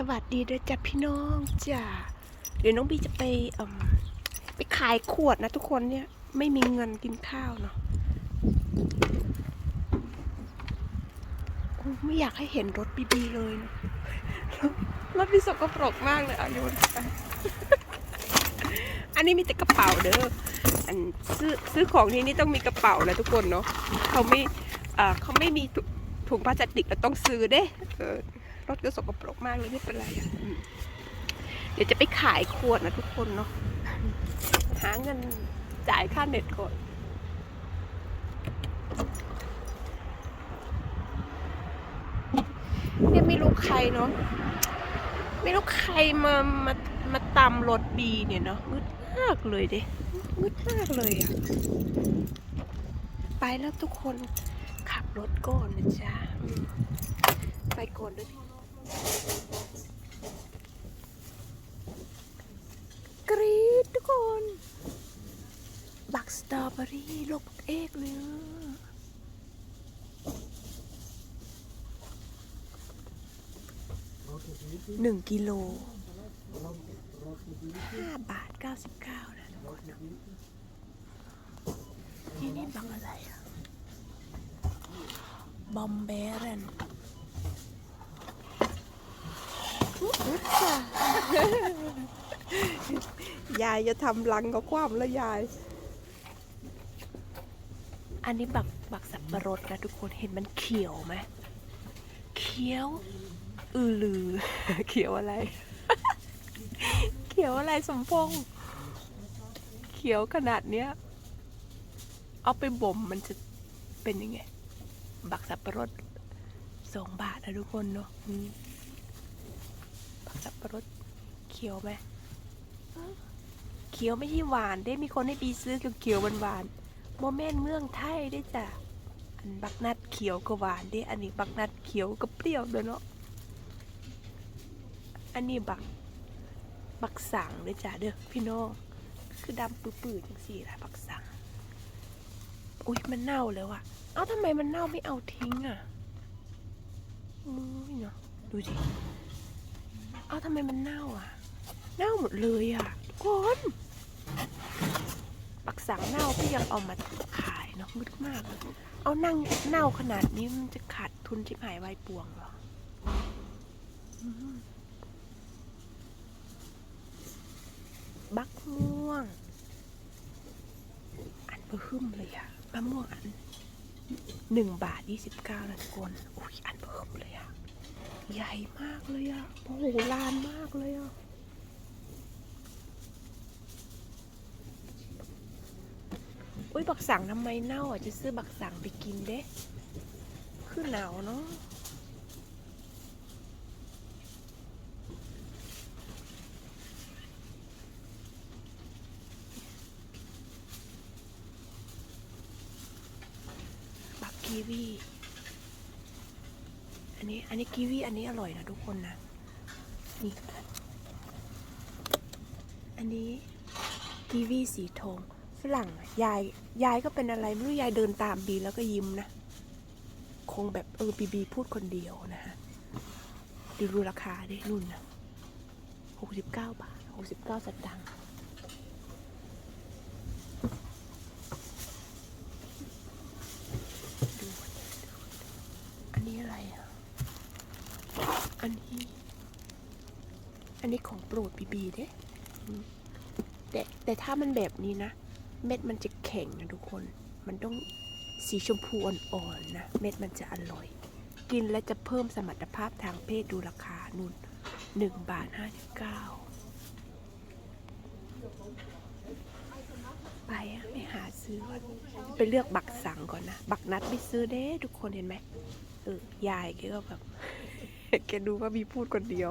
สวัสดีด้วยจ้ะพี่น้องจ้ะเดี๋ยวน้องบีจะไปไปขายขวดนะทุกคนเนี่ยไม่มีเงินกินข้าวเนาะไม่อยากให้เห็นรถบีบีเลยนะรถบีสกปรกมากเลยอาโยนอันนี้มีแต่กระเป๋าเด้ออันซื้อซื้อของที่นี่ต้องมีกระเป๋านะทุกคนเนาะเขาไม่เขาไม่มีถุถงพลาสติกเราต้องซื้อเด้อ รถก็สกปรกมากเลยไม่เป็นไรอะเดี๋ยวจะไปขายขวดนะทุกคนเนาะหาเงินจ่ายค่าเน็ตก่อนเนี่ยไม่รู้ใครเนาะไม่รู้ใครมามามาตามรถบีเนี่ยเนาะมืดมากเลยเด้มืดมากเลยอะไปแล้วทุกคนขับรถก่อนนะจ๊ะไปก่อนเลยพี่น้อง กรี๊ดทุกคน บักสตรอเบอรี่ลกบักเอกเลยหนึ่งกิโลห้าบาทเก้าสิบเก้านะทุกคนนะนี่นี่บักอะไรอะบอมเบรนอุ๊ ยายจะทำรังกับความแล้วยาย อันนี้บักบักสับปะรดนะทุกคนเห็นมันเขียวไหมเขียว อือลือ เขียวอะไร เขียวอะไรสมพงษ์เขียวขนาดเนี้ย เอาไปบ่มมันจะเป็นยังไง บักสับปะรดสองบาทนะทุกคนเนาะ สับปะรดเขียวไหมเขียวไม่ใช่หวานได้มีคนให้บีซื้อเขียวๆหวานๆโมเมนต์เมืองไทยได้จ้ะอันบักนัดเขียวก็หวานได้อันนี้บักนัดเขียวก็เปรี้ยวด้วยเนาะอันนี้บักบักสังเด้จ้ะเด้อพี่น้องคือดำปื้อๆจังสี่ละบักสังอุ้ยมันเน่าแล้วอะเอ้าทำไมมันเน่าไม่เอาทิ้งอะอุ้ยเนาะดูดิ อ้าทำไมมันเน่าอะ เน่าหมดเลยอะทุกคนปักสังเน่าพี่ยังเอามาขายเนาะงึดมาก เอานั่งเน่าขนาดนี้มันจะขาดทุนชิบหายวายป่วงเหรอบักม่วง อันเบอร์หึมเลยอะมะม่วงอันหนึ่งบาทยี่สิบเก้านะทุกคนอุ้ยอันเบอร์หึมเลยอะ ใหญ่มากเลยอะโอ้โหลานมากเลยอะอุ้ยบักสังทำไมเน่าอะ จะซื้อบักสังไปกินเด้ คือหนาวเนาะบักกีวี อันนี้อันนี้กีวีอันนี้อร่อยนะทุกคนนะ นี่ อันนี้กีวีสีทองฝรั่งยายยายก็เป็นอะไรไม่รู้ยายเดินตามบีแล้วก็ยิ้มนะ คงแบบเออบีบีพูดคนเดียวนะฮะดูดูราคาดินุ่นนะหกสิบเก้าบาทหกสิบเก้าสตางค์อันนี้อะไรอะ อันนี้ อันนี้ของโปรดบีบีเด้แต่แต่ถ้ามันแบบนี้นะ เม็ดมันจะแข็งนะทุกคน มันต้องสีชมพูอ่อนๆนะเม็ดมันจะอร่อย กินแล้วจะเพิ่มสมรรถภาพทางเพศดูราคานุ่นหนึ่งบาทห้าสิบเก้าไปอะไปหาซื้อไปเลือกบักสังก่อนนะ บักนัดไม่ซื้อเด้ ทุกคนเห็นไหมเออยายก็แบบ แกดูว่ามีพูดคนเดียว